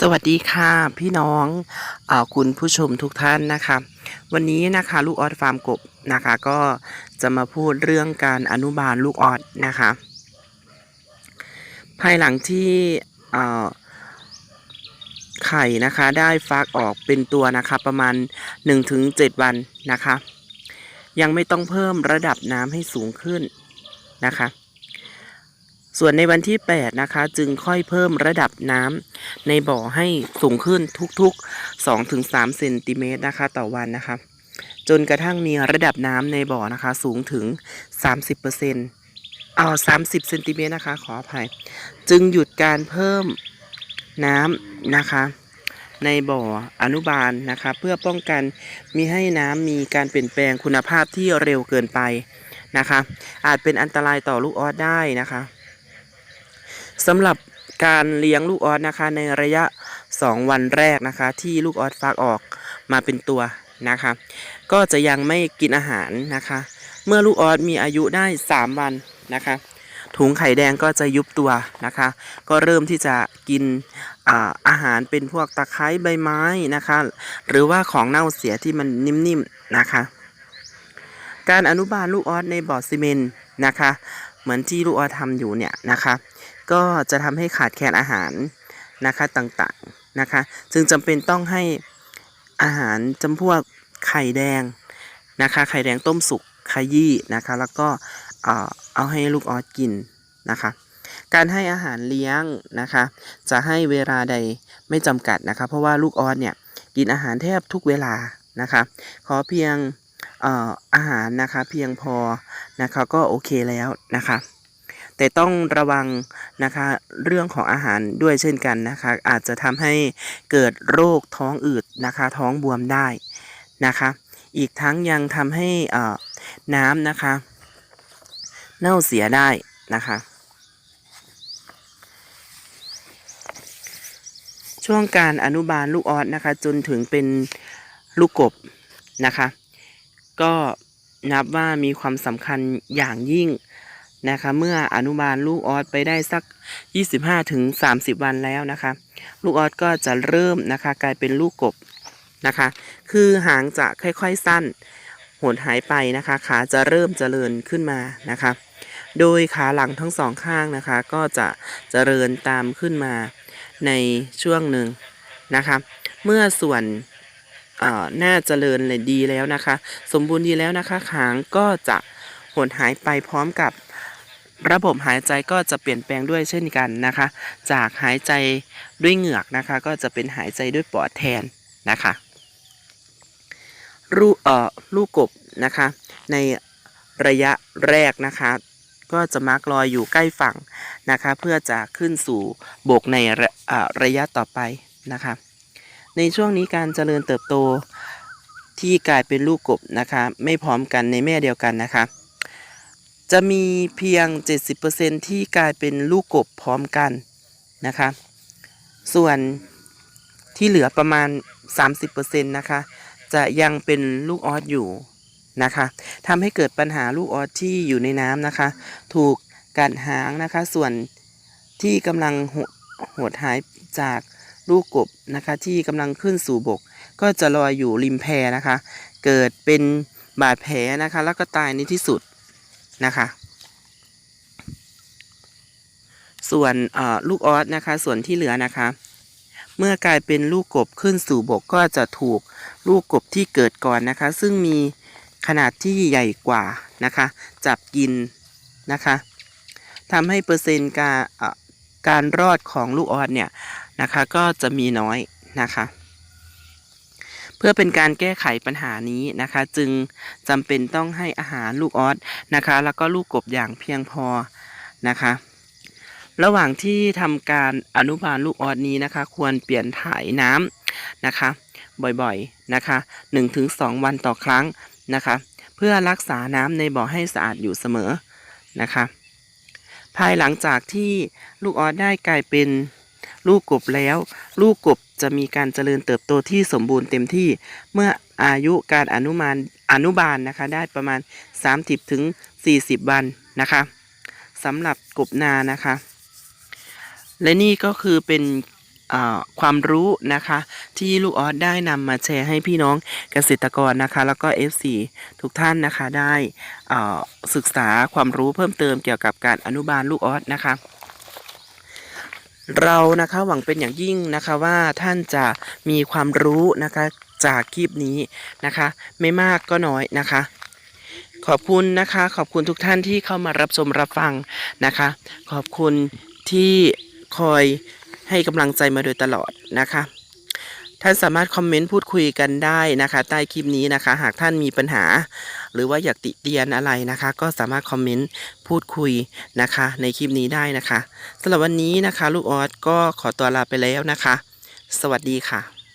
สวัสดีค่ะพี่น้องอคุณผู้ชมทุกท่านนะคะ วันนี้นะคะลูกออดฟาร์มกบนะคะ ก็จะมาพูดเรื่องการอนุบาลลูกออดนะคะ ภายหลังที่ไข่นะคะได้ฟักออกเป็นตัวนะคะประมาณ 1-7 วันนะคะ ยังไม่ต้องเพิ่มระดับน้ำให้สูงขึ้นนะคะ ส่วนในวันที่ 8 นะคะ จึงค่อยเพิ่มระดับน้ำในบ่อให้สูงขึ้นทุกๆ 2-3เซนติเมตรนะคะ ต่อวันนะคะ จนกระทั่งมีระดับน้ำในบ่อนะคะ สูงถึง 30%เอา30เซนติเมตรนะคะ ขออภัย จึงหยุดการเพิ่มน้ำนะคะ ในบ่ออนุบาลนะคะ เพื่อป้องกันมีให้น้ำมีการเปลี่ยนแปลงคุณภาพที่เร็วเกินไปนะคะ อาจเป็นอันตรายต่อลูกออสได้นะคะ สำหรับการเลี้ยงลูกออสนะคะ ในระยะ 2 วันแรกนะคะ ที่ลูกออสฟักออกมาเป็นตัวนะคะ ก็จะยังไม่กินอาหารนะคะ เมื่อลูกออสมีอายุได้ 3 วันนะคะถุงไข่แดงก็จะยุบตัวนะคะ ก็เริ่มที่จะกินอาอาหารเป็นพวกตะไคร้ใบไม้นะคะ หรือว่าของเน่าเสียที่มันนิ่มๆนะคะ การอนุบาลลูกออสในบ่อซีเมนต์นะคะ เหมือนที่ลูกออสทำอยู่เนี่ยนะคะก็จะทำให้ขาดแคลนอาหารนะคะต่างๆนะคะ จึงจำเป็นต้องให้อาหารจำพวกไข่แดงนะคะไข่แดงต้มสุกขยี้นะคะ แล้วก็เอ่อเอาให้ลูกออสกินนะคะ การให้อาหารเลี้ยงนะคะ จะให้เวลาใดไม่จำกัดนะคะ เพราะว่าลูกออสเนี่ยกินอาหารแทบทุกเวลานะคะ ขอเพียง อาหารนะคะเพียงพอนะคะก็โอเคแล้วนะคะแต่ต้องระวังนะคะเรื่องของอาหารด้วยเช่นกันนะคะอาจจะทำให้เกิดโรคท้องอืดนะคะท้องบวมได้นะคะอีกทั้งยังทำให้น้ำนะคะเน่าเสียได้นะคะช่วงการอนุบาลลูกออสนะคะจนถึงเป็นลูกกบนะคะ ก็นับว่ามีความสำคัญอย่างยิ่งนะคะเมื่ออนุบาลลูกออสไปได้สัก 25ถึง30วันแล้วนะคะ ลูกออสก็จะเริ่มนะคะ กลายเป็นลูกกบนะคะ คือหางจะค่อยๆสั้นหดหายไปนะคะขาจะเริ่มเจริญขึ้นมานะคะ โดยขาหลังทั้งสองข้างนะคะ ก็จะเจริญตามขึ้นมาในช่วงหนึ่งนะคะ เมื่อส่วน หน้าเจริญเลยดีแล้วนะคะ สมบูรณ์ดีแล้วนะคะหางก็จะหดหายไปพร้อมกับระบบหายใจก็จะเปลี่ยนแปลงด้วยเช่นกันนะคะ จากหายใจด้วยเหงือกนะคะ ก็จะเป็นหายใจด้วยปอดแทนนะคะลูกเอ่อลูกกบนะคะ ในระยะแรกนะคะ ก็จะมักลอยอยู่ใกล้ฝั่งนะคะ เพื่อจะขึ้นสู่บกในระระยะต่อไปนะคะ ในช่วงนี้การเจริญเติบโตที่กลายเป็นลูกกบนะคะไม่พร้อมกันในแม่เดียวกันนะคะ จะมีเพียง 70%ที่กลายเป็นลูกกบพร้อมกันนะคะ ส่วนที่เหลือประมาณ 30%นะคะจะยังเป็นลูกออสอยู่นะคะทำให้เกิดปัญหาลูกออสที่อยู่ในน้ำนะคะ ถูกกัดหางนะคะ ส่วนที่กำลังหดหดหายจาก ลูกกบนะคะที่กำลังขึ้นสู่บก ก็จะลอยอยู่ริมแพนะคะ เกิดเป็นบาดแผลนะคะ แล้วก็ตายในที่สุดนะคะ ส่วนลูกออสนะคะ ส่วนที่เหลือนะคะ เมื่อกลายเป็นลูกกบขึ้นสู่บกก็จะถูกลูกกบที่เกิดก่อนนะคะ ซึ่งมีขนาดที่ใหญ่กว่านะคะ จับกินนะคะทำให้เปอร์เซ็นต์การการรอดของลูกออสเนี่ย นะคะ ก็จะมีน้อยนะคะ เพื่อเป็นการแก้ไขปัญหานี้นะคะ จึงจำเป็นต้องให้อาหารลูกออสนะคะ แล้วก็ลูกกบอย่างเพียงพอนะคะ ระหว่างที่ทำการอนุบาลลูกออสนี้นะคะ ควรเปลี่ยนถ่ายน้ำนะคะ บ่อยๆนะคะ 1-2 วันต่อครั้งนะคะ เพื่อรักษาน้ำในบ่อให้สะอาดอยู่เสมอนะคะ ภายหลังจากที่ลูกออสได้กลายเป็น ลูกกบแล้ว ลูกกบจะมีการเจริญเติบโตที่สมบูรณ์เต็มที่ เมื่ออายุการอนุบาลอนุบาลนะคะ ได้ประมาณ 30ถึง40 วันนะคะสำหรับกบนานะคะ และนี่ก็คือเป็นความรู้นะคะ ที่ลูกออสได้นำมาแชร์ให้พี่น้องเกษตรกรนะคะ แล้วก็ FC ทุกท่านนะคะได้ศึกษาความรู้เพิ่มเติมเกี่ยวกับการอนุบาลลูกออสนะคะ เรานะคะหวังเป็นอย่างยิ่งนะคะว่าท่านจะมีความรู้นะคะจากคลิปนี้นะคะ ไม่มากก็น้อยนะคะ ขอบคุณนะคะ ขอบคุณทุกท่านที่เข้ามารับชมรับฟังนะคะ ขอบคุณที่คอยให้กำลังใจมาโดยตลอดนะคะ ท่านสามารถคอมเมนต์พูดคุยกันได้นะคะ ใต้คลิปนี้นะคะ หากท่านมีปัญหา หรือว่าอยากติเตียนอะไรนะคะ ก็สามารถคอมเมนต์พูดคุยนะคะ ในคลิปนี้ได้นะคะสำหรับวันนี้นะคะ ลูกออสก็ขอตัวลาไปแล้วนะคะ สวัสดีค่ะ